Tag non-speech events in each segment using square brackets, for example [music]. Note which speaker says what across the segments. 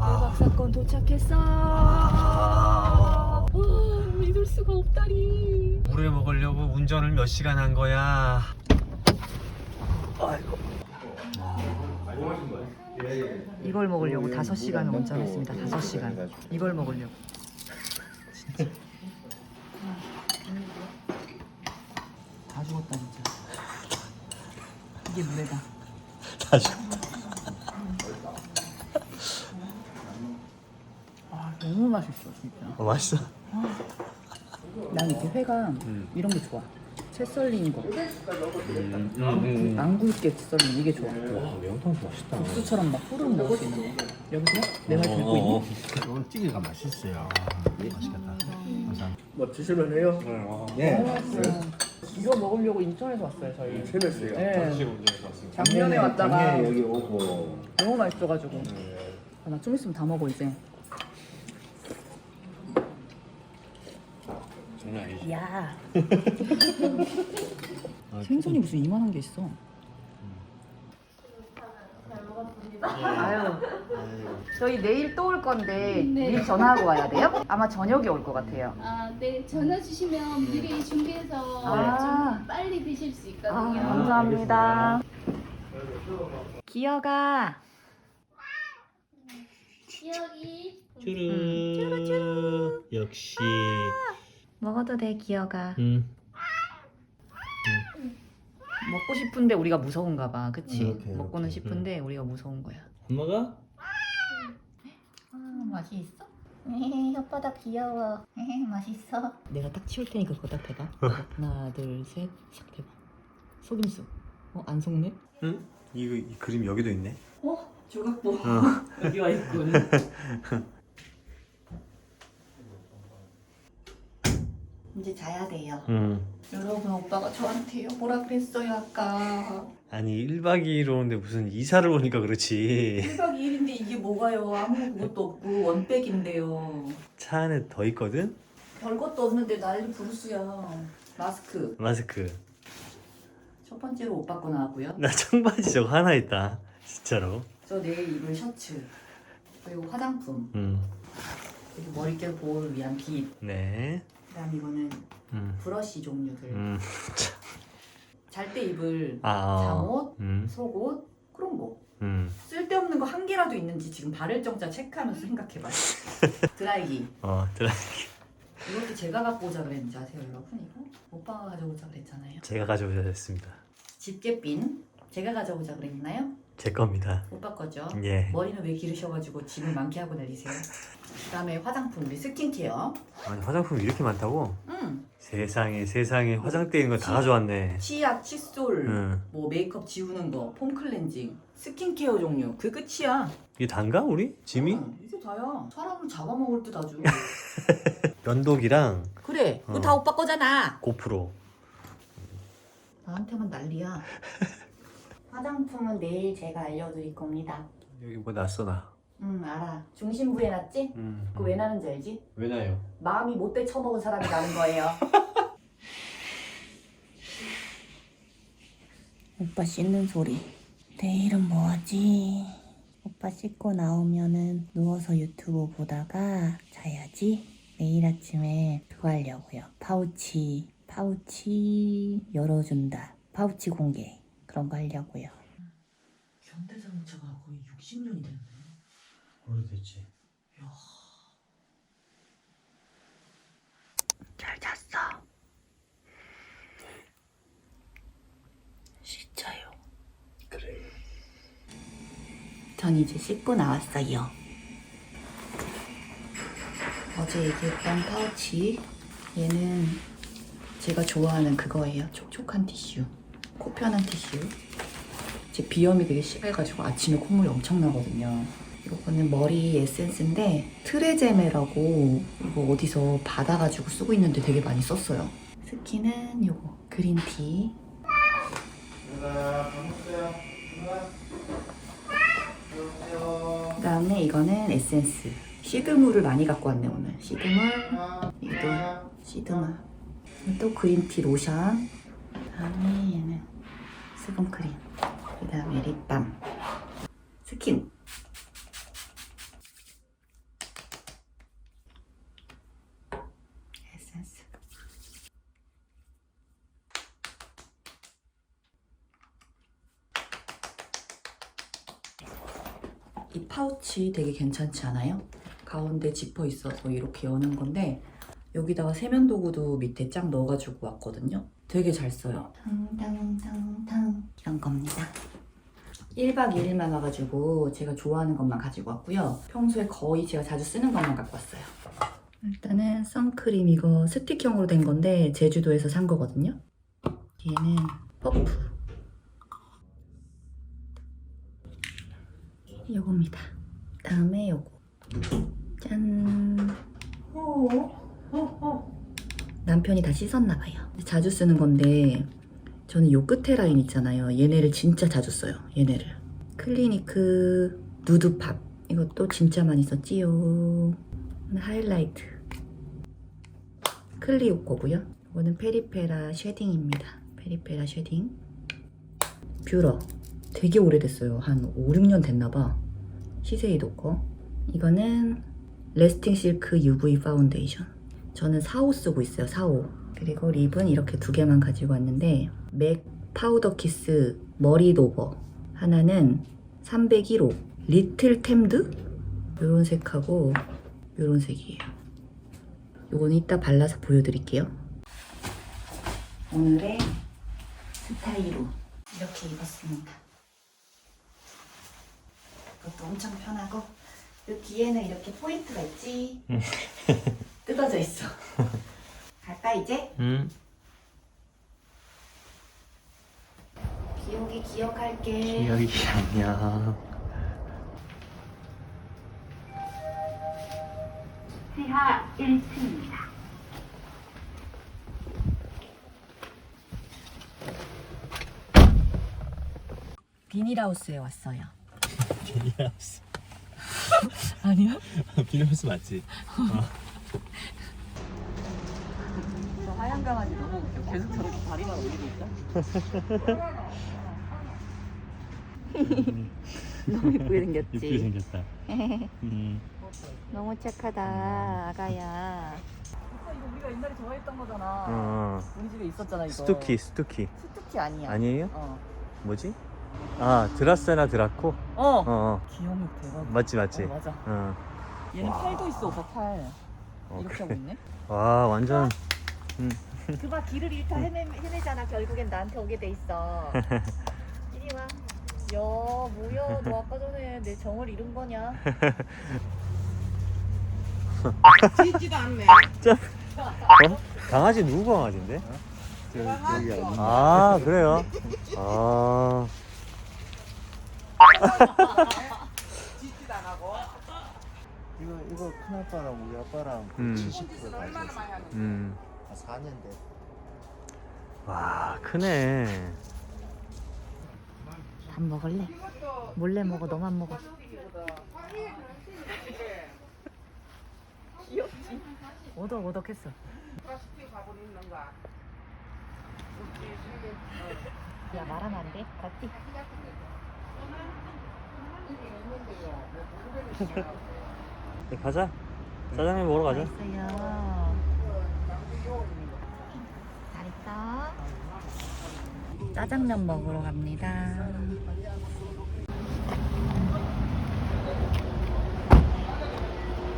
Speaker 1: 대박 사건 도착했어.
Speaker 2: 아.
Speaker 1: 와, 믿을 수가 없다니.
Speaker 2: 물에 먹으려고 운전을 몇 시간 한 거야. 아이고.
Speaker 1: 이걸 먹으려고 5시간을 운전했습니다. 5시간. 이걸 먹으려고. 진짜. 다 죽었다 진짜. 이게 물에다.
Speaker 2: 다시.
Speaker 1: 아 너무 맛있어 진짜.
Speaker 2: 어, 맛있어.
Speaker 1: 난 이렇게 회가 이런 게 좋아. 채 썰린 거.
Speaker 2: 음, 음,
Speaker 1: 안 굵게 썰린 이게 좋아.
Speaker 2: 와, 매운탕 맛있다.
Speaker 1: 국수처럼 막 후루룩 먹을 수 있는 거. 여보세요? 내말 듣고 있니?
Speaker 3: 이건 찌개가 맛있어요. 맛있겠다. 감사합니다.
Speaker 4: 뭐 드실만 해요?
Speaker 3: 네.
Speaker 1: 이거 먹으려고 인천에서 왔어요 저희.
Speaker 4: 재밌어요.
Speaker 1: 네. 작년에 왔다가
Speaker 3: 작년에 여기 오고
Speaker 1: 너무 맛있어가지고. 아, 나 좀 있으면 다 먹어 이제. 야. [laughs] 생선이 무슨 이만한 게 있어. 아유. 저희 내일 또 올 건데
Speaker 5: 네.
Speaker 1: 미리 전화하고 와야 돼요? 아마 저녁에 올 것 같아요.
Speaker 5: 아, 네. 전화 주시면 미리 준비해서
Speaker 1: 아.
Speaker 5: 좀 빨리 드실 수
Speaker 1: 아,
Speaker 5: 있거든요.
Speaker 1: 감사합니다. 기어가.
Speaker 5: 기억이
Speaker 2: 쭈루. 역시.
Speaker 1: 먹어도 돼, 기어가.
Speaker 2: 음.
Speaker 1: 먹고 싶은데 우리가 무서운가 봐. 그치?
Speaker 3: 이렇게,
Speaker 1: 먹고는
Speaker 3: 이렇게.
Speaker 1: 싶은데 우리가 무서운 거야.
Speaker 2: 엄마가?
Speaker 5: 아, 맛있어? 에헤, 혓바닥 귀여워. 에헤, 맛있어.
Speaker 1: 내가 딱 치울 테니까 그거 딱 대봐. [laughs] 하나, 둘, 셋, 싹 대봐. 속임수. 어, 안 속네?
Speaker 2: 응? 이거 이 그림 여기도 있네.
Speaker 1: 어? 조각보.
Speaker 2: 어. [laughs]
Speaker 1: 여기 와 있군. [laughs] 이제 자야 돼요.
Speaker 2: 응.
Speaker 1: 여러분, 오빠가 저한테요. 뭐라 그랬어요, 아까.
Speaker 2: 아니 1박 2일 오는데 무슨 이사를 오니까 그렇지.
Speaker 1: 1박 2일인데 이게 뭐가요? 아무 것도 없고 원백인데요.
Speaker 2: 차 안에 더 있거든.
Speaker 1: 별것도 없는데 난리 부르스야. 마스크.
Speaker 2: 마스크.
Speaker 1: 첫 번째로 오빠 거 나왔고요.
Speaker 2: 나 청바지 저거 하나 있다. 진짜로.
Speaker 1: 저 내일 입을 셔츠. 그리고 화장품.
Speaker 2: 응.
Speaker 1: 그리고 머릿결 보호를 위한 빗.
Speaker 2: 네.
Speaker 1: 그다음 이거는
Speaker 2: 응.
Speaker 1: 브러쉬 종류들.
Speaker 2: 응.
Speaker 1: 잘때 입을
Speaker 2: 아. 어.
Speaker 1: 잠옷,
Speaker 2: 응.
Speaker 1: 속옷, 그런 거.
Speaker 2: 응.
Speaker 1: 쓸데없는 거 한 개라도 있는지 지금 바를 정자 체크하면서 생각해봐. [laughs] 드라이기.
Speaker 2: 어 들어.
Speaker 1: 이것도 제가 갖고 오자 그랬는지 아세요, 여러분? 이거 오빠가 가져오자 그랬잖아요.
Speaker 2: 제가 가져오자 했습니다.
Speaker 1: 집게핀 제가 가져오자 그랬나요?
Speaker 2: 제 겁니다.
Speaker 1: 오빠 거죠.
Speaker 2: 예.
Speaker 1: 머리는 왜 기르셔가지고 짐을 많게 하고 다니세요? 그다음에 화장품 우리 스킨케어.
Speaker 2: 아니 화장품 이렇게 많다고?
Speaker 1: 음.
Speaker 2: 세상에 세상에 화장대 있는 거 다 가져왔네.
Speaker 1: 치약, 칫솔,
Speaker 2: 응.
Speaker 1: 뭐 메이크업 지우는 거, 폼 클렌징, 스킨케어 종류. 그 끝이야.
Speaker 2: 이게 단가 우리? 짐이?
Speaker 1: 응, 이게 다야. 사람을 잡아먹을 듯 아주. [laughs]
Speaker 2: 면도기랑
Speaker 1: 그래.
Speaker 2: 어.
Speaker 1: 그거 다 오빠 거잖아.
Speaker 2: 고프로.
Speaker 1: 나한테만 난리야. [laughs] 화장품은 내일 제가 알려드릴 겁니다.
Speaker 2: 여기 뭐 났어 나.
Speaker 1: 응 알아. 중심부에 놨지?
Speaker 2: 응.
Speaker 1: 그거 왜 나는지 알지?
Speaker 2: 왜 나요?
Speaker 1: 마음이 못돼 처먹은 사람이 나는 거예요. [laughs]
Speaker 6: 오빠 씻는 소리. 내일은 뭐하지? 오빠 씻고 나오면은 누워서 유튜브 보다가 자야지. 내일 아침에 그거 하려고요. 파우치, 파우치 열어준다. 파우치 공개. 그런 거 하려고요.
Speaker 1: 현대자동차가 거의 60년이 됐네.
Speaker 2: 오래됐지.
Speaker 6: 잘 잤어. 진짜요.
Speaker 2: 그래.
Speaker 6: 전 이제 씻고 나왔어요.
Speaker 1: 어제 얘기했던 파우치. 얘는 제가 좋아하는 그거예요. 촉촉한 티슈. 코 편한 티슈. 제 비염이 되게 심해가지고 아침에 콧물이 엄청 나거든요. 이거는 머리 에센스인데 트레제메라고 이거 어디서 받아가지고 쓰고 있는데 되게 많이 썼어요. 스킨은 요거 그린티. 그 다음에 이거는 에센스. 시드물을 많이 갖고 왔네 오늘. 시드물. 이도 시드물. 또 그린티 로션. 다음에 얘는 수분크림. 그 다음에 립밤. 스킨. 이 파우치 되게 괜찮지 않아요? 가운데 지퍼 있어서 이렇게 여는 건데 여기다가 세면도구도 밑에 쫙 넣어가지고 왔거든요. 되게 잘 써요. 탕탕탕탕 이런 겁니다. 1박 2일만 와가지고 제가 좋아하는 것만 가지고 왔고요. 평소에 거의 제가 자주 쓰는 것만 갖고 왔어요. 일단은 선크림 이거 스틱형으로 된 건데 제주도에서 산 거거든요. 얘는 퍼프. 요겁니다. 다음에 요거. 짠. 남편이 다 씻었나 봐요. 자주 쓰는 건데 저는 요 끝에 라인 있잖아요. 얘네를 진짜 자주 써요. 얘네를. 클리니크 누드팝. 이것도 진짜 많이 썼지요. 하이라이트. 클리오 거고요. 이거는 페리페라 쉐딩입니다. 페리페라 쉐딩. 뷰러. 되게 오래됐어요. 한 5, 6년 됐나봐. 시세이도 거. 이거는 레스팅 실크 UV 파운데이션. 저는 4호 쓰고 있어요. 4호. 그리고 립은 이렇게 두 개만 가지고 왔는데 맥 파우더 키스 머리 도버 하나는 301호 리틀 템드 요런 색하고 요런 색이에요. 요거는 이따 발라서 보여드릴게요. 오늘의 스타일로 이렇게 입었습니다. 이것도 엄청 편하고 요 뒤에는 이렇게 포인트가 있지. [laughs] 뜯어져 있어. [laughs] 갈까 이제?
Speaker 2: 음.
Speaker 1: 기억이 기억할게.
Speaker 2: 기억이 아니야.
Speaker 6: 지하 1층입니다.
Speaker 1: 비닐하우스에 왔어요.
Speaker 2: 비닐하우스. [laughs]
Speaker 1: 아니요?
Speaker 2: 비닐하우스 맞지? [laughs]
Speaker 1: 저 하얀 강아지 너무 웃겨. 계속 저렇게 다리만 올리고 있어. [laughs] 너무 이쁘게 생겼지.
Speaker 2: 예쁘게 생겼다. 음.
Speaker 1: 너무 착하다, 아가야. 이거 우리가 옛날에 좋아했던 거잖아.
Speaker 2: 어.
Speaker 1: 우리 집에 있었잖아 이거.
Speaker 2: 스투키, 스투키.
Speaker 1: 스투키 아니야.
Speaker 2: 아니에요?
Speaker 1: 어.
Speaker 2: 뭐지? 아, 드라세나 드라코? 어,
Speaker 1: 어.
Speaker 2: 어.
Speaker 1: 귀염이 대박.
Speaker 2: 맞지, 맞지?
Speaker 1: 어, 맞아.
Speaker 2: 어.
Speaker 1: 얘는 팔도 있어, 오빠 팔.
Speaker 2: 어,
Speaker 1: 이렇게. 하고 있네.
Speaker 2: 와, 완전.
Speaker 1: 그봐 길을 잃다 헤매, 헤매잖아. 결국엔 나한테 오게 돼 있어. [laughs] 이리 와. 야, 뭐야? 너 아까 전에 내 정을 잃은 거냐? [laughs]
Speaker 2: 어? 강아지 누구 강아지인데? 아, 그래요? 아. [laughs]
Speaker 3: 이거 이거 큰 아빠랑 우리 아빠랑
Speaker 2: 음.
Speaker 3: 70% 가졌어.
Speaker 2: 음.
Speaker 3: 아, 4년 돼.
Speaker 2: 와, 크네.
Speaker 1: 밥 먹을래? 몰래 먹어, 너만 먹어. 귀엽지? 오덕오덕했어. 야, 말하면 안 돼? 맞지? [laughs]
Speaker 2: 네, 가자. 짜장면 먹으러 가자.
Speaker 1: 있어요. 잘했어. 짜장면 먹으러 갑니다.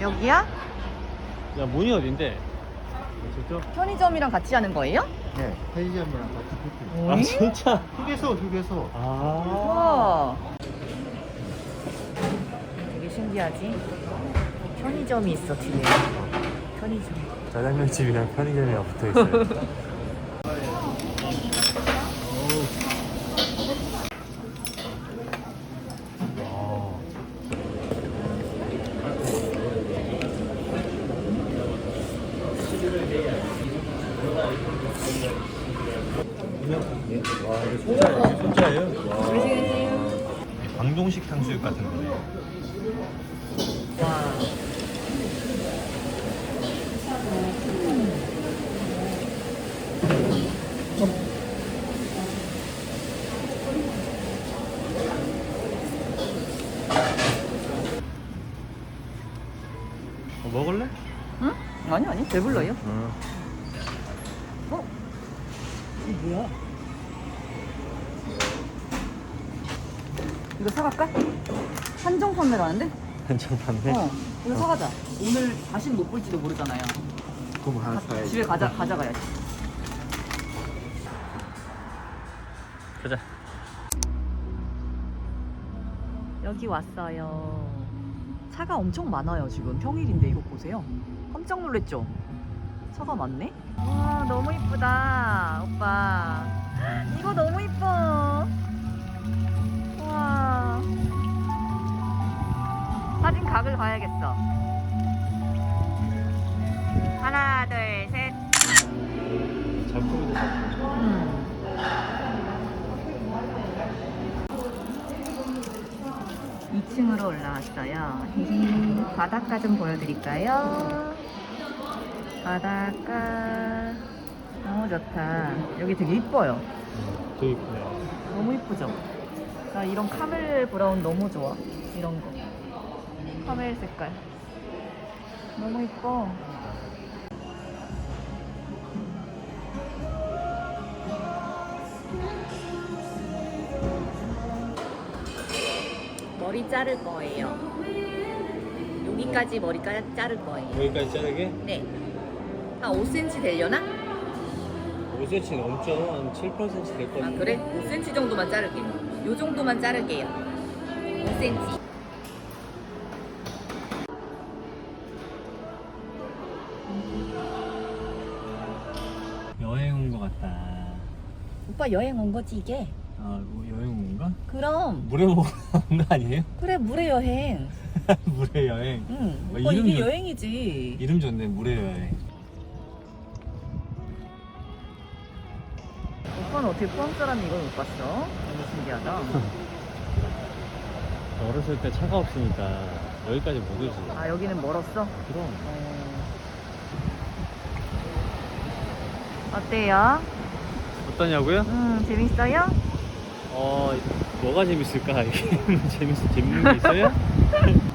Speaker 1: 여기야?
Speaker 2: 야, 문이 어딘데? 저쪽?
Speaker 1: 편의점이랑 같이 하는 거예요?
Speaker 3: 네, 편의점이랑 같이.
Speaker 2: 아, 진짜?
Speaker 3: 휴게소, 휴게소.
Speaker 2: 아.
Speaker 1: 우와. 되게 신기하지? 편의점이 있어 뒤에. 편의점.
Speaker 2: 짜장면 집이랑 편의점이 붙어 있어요. 와, 이거 진짜, 진짜예요? 와. 광동식 탕수육 같은 거네.
Speaker 1: 와.
Speaker 2: 먹을래?
Speaker 1: 응? 아니 아니 배불러요.
Speaker 2: 응.
Speaker 1: 이게 뭐야? 이거 사갈까? 한정 판매라는데?
Speaker 2: 한정 판매?
Speaker 1: 어. 이거 사가자. 오늘 다시는 못 볼지도 모르잖아요.
Speaker 3: 그럼 하나
Speaker 1: 가-
Speaker 3: 사야지.
Speaker 1: 집에 가자 가져가야지.
Speaker 2: 가자.
Speaker 1: 여기 왔어요. 차가 엄청 많아요 지금 평일인데 이거 보세요. 깜짝 놀랐죠? 차가 많네? 와 너무 이쁘다 오빠. [gasps] 이거 너무 이뻐. 와. 사진 각을 봐야겠어. 하나 둘 셋. 2층으로 올라왔어요. 음, 바닷가 좀 보여드릴까요? 바닷가 너무 좋다. 여기 되게 이뻐요.
Speaker 2: 되게 이쁘네요.
Speaker 1: 너무 이쁘죠? 나 이런 카멜 브라운 너무 좋아. 이런 거. 카멜 색깔. 너무 이뻐. 머리 자를 거예요. 여기까지 머리까지 자를 거예요.
Speaker 2: 여기까지 자르게?
Speaker 1: 네. 한 5cm 되려나?
Speaker 2: 5cm 넘죠? 한 7, 8cm
Speaker 1: 될아
Speaker 2: 거예요.
Speaker 1: 그래? 5cm 정도만 자를게요. 요 정도만 자를게요. 5cm.
Speaker 2: 여행 온 거 같다.
Speaker 1: 오빠 여행 온 거지 이게?
Speaker 2: 아, 뭐 여행 온 건가?
Speaker 1: 그럼
Speaker 2: 물에 먹 은거 아니에요?
Speaker 1: 그래 물의 여행.
Speaker 2: 물에 여행.
Speaker 1: 응.
Speaker 2: 어,
Speaker 1: 오빠 이게
Speaker 2: 이름도-
Speaker 1: 여행이지.
Speaker 2: 이름 좋네, 물에 여행.
Speaker 1: 오빠는 어떻게 포항 사람이 이걸 못 봤어? 너무 신기하다. [laughs]
Speaker 2: 어렸을 때 차가 없으니까 여기까지 못 오지.
Speaker 1: 아 여기는 멀었어?
Speaker 2: 그럼.
Speaker 1: 어... 어때요?
Speaker 2: 어떠냐고요?
Speaker 1: 음 재밌어요?
Speaker 2: 어, 뭐가 재밌을까? [laughs] 이게 재밌, 재밌는 게 있어요? [laughs]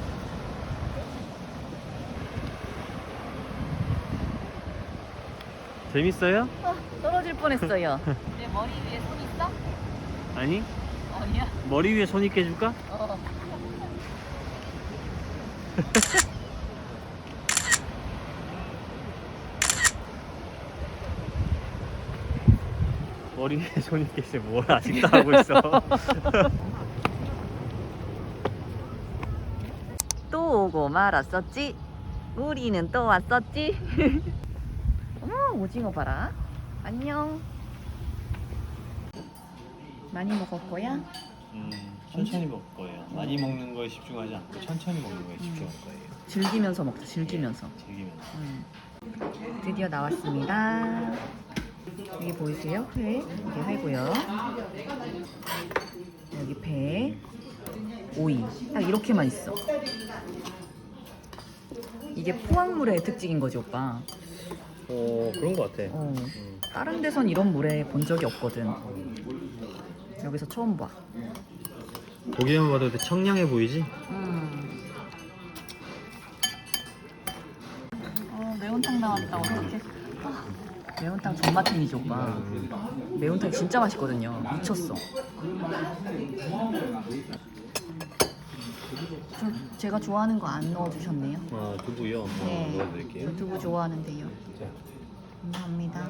Speaker 2: 재밌어요?
Speaker 1: 어, 떨어질 뻔했어요. [laughs] 내 머리 위에 손 있어?
Speaker 2: 아니?
Speaker 1: 아니야.
Speaker 2: 머리 위에 손 있게 해줄까?
Speaker 1: 어.
Speaker 2: 머리 위에 손 있게 해서 뭘 아직도 하고 있어. [laughs]
Speaker 1: 또 오고 말았었지. 우리는 또 왔었지. [laughs] 어머 오징어 봐라. 안녕. 많이 먹었고요.
Speaker 2: 음, 천천히 먹을 거예요. 많이 먹는 거에 집중하지 않고 천천히 먹는 거에 집중할 거예요.
Speaker 1: 즐기면서 먹자. 즐기면서.
Speaker 2: 즐기면서.
Speaker 1: 음. 드디어 나왔습니다. 여기 보이세요? 회. 이게 회고요. 여기 배. 오이. 딱 이렇게만 있어. 이게 포항물의 특징인 거지, 오빠.
Speaker 2: 어, 그런 거 같아.
Speaker 1: 어.
Speaker 2: 음.
Speaker 1: 다른 데선 이런 물에 본 적이 없거든. 여기서 처음 봐.
Speaker 2: 보기만 봐도 청량해 보이지?
Speaker 1: 음. 어, 매운탕 나왔다. 어떡해. 아, 매운탕 존맛탱이죠, 오빠. 매운탕 진짜 맛있거든요. 미쳤어. 저, 제가 좋아하는 거 안 넣어주셨네요.
Speaker 2: 아, 두부요?
Speaker 1: 네.
Speaker 2: 어, 넣어드릴게요.
Speaker 1: 유튜브 좋아하는데요.
Speaker 2: 자.
Speaker 1: 감사합니다.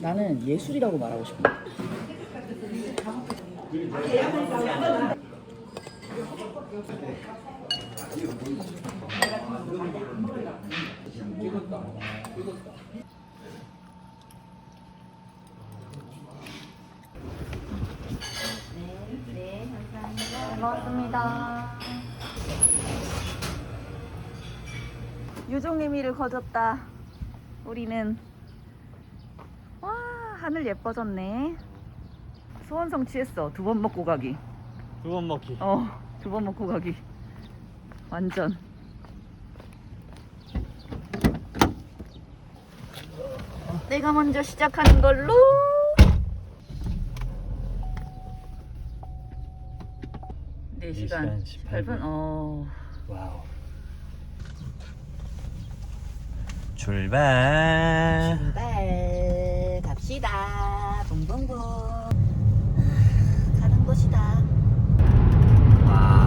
Speaker 1: 나는 예술이라고 말하고 싶어. 잘 먹었습니다. 유종의 미를 거뒀다. 우리는 와 하늘 예뻐졌네. 소원 성 취했어. 두 번 먹고 가기.
Speaker 2: 두 번 먹기.
Speaker 1: 어, 두 번 먹고 가기. 완전. 내가 먼저 시작하는 걸로. 4시간
Speaker 2: 18분.
Speaker 1: 18분. 어.
Speaker 2: 와우. 출발. 출발. 갑시다. 봉봉봉. 가는 곳이다. 와.